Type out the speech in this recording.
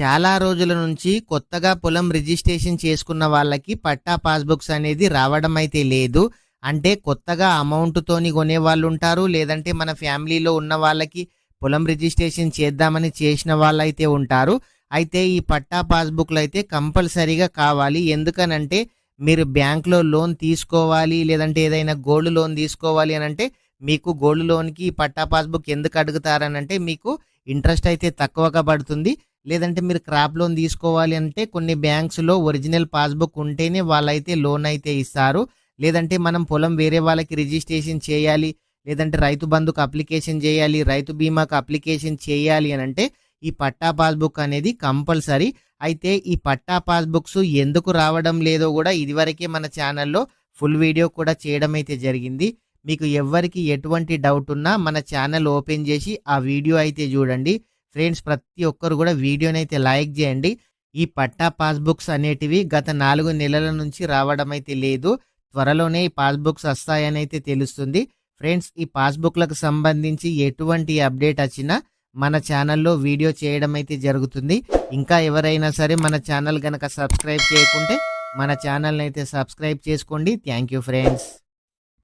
చాలా రోజుల నుంచి కొత్తగా పొలం రిజిస్ట్రేషన్ చేసుకున్న వాళ్ళకి పట్టా పాస్బుక్స్ అనేది రావడం అయితే లేదు. అంటే కొత్తగా అమౌంట్తోని కొనే వాళ్ళు ఉంటారు లేదంటే మన ఫ్యామిలీలో ఉన్న వాళ్ళకి పొలం రిజిస్ట్రేషన్ చేద్దామని చేసిన వాళ్ళైతే ఉంటారు. అయితే ఈ పట్టా పాస్బుక్లు అయితే కంపల్సరీగా కావాలి. ఎందుకనంటే మీరు బ్యాంక్లో లోన్ తీసుకోవాలి. లేదంటే ఏదైనా గోల్డ్ లోన్ తీసుకోవాలి అని అంటే మీకు గోల్డ్ లోన్కి ఈ పట్టా పాస్బుక్ ఎందుకు అడుగుతారనంటే మీకు ఇంట్రెస్ట్ అయితే తక్కువగా పడుతుంది. లేదంటే మీరు క్రాప్ లోన్ తీసుకోవాలి అంటే కొన్ని బ్యాంక్స్లో ఒరిజినల్ పాస్బుక్ ఉంటేనే వాళ్ళైతే లోన్ అయితే ఇస్తారు. లేదంటే మనం పొలం వేరే వాళ్ళకి రిజిస్ట్రేషన్ చేయాలి లేదంటే రైతు బంధుకు అప్లికేషన్ చేయాలి రైతు బీమాకు అప్లికేషన్ చేయాలి అని అంటే ఈ పట్టా పాస్బుక్ అనేది కంపల్సరీ. అయితే ఈ పట్టా పాస్బుక్స్ ఎందుకు రావడం లేదో కూడా ఇదివరకే మన ఛానల్లో ఫుల్ వీడియో కూడా చేయడం అయితే జరిగింది. మీకు ఎవ్వరికి ఎటువంటి డౌట్ ఉన్నా మన ఛానల్ ఓపెన్ చేసి ఆ వీడియో అయితే చూడండి. ఫ్రెండ్స్ ప్రతి ఒక్కరు కూడా వీడియోని అయితే లైక్ చేయండి. ఈ పట్టా పాస్బుక్స్ అనేటివి గత నాలుగు నెలల నుంచి రావడం అయితే లేదు. త్వరలోనే ఈ పాస్బుక్స్ వస్తాయని అయితే తెలుస్తుంది. ఫ్రెండ్స్ ఈ పాస్బుక్లకు సంబంధించి ఎటువంటి అప్డేట్ వచ్చినా మన ఛానల్లో వీడియో చేయడం అయితే జరుగుతుంది. ఇంకా ఎవరైనా సరే మన ఛానల్ కనుక సబ్స్క్రైబ్ చేయకుంటే మన ఛానల్ని అయితే సబ్స్క్రైబ్ చేసుకోండి. Thank you friends.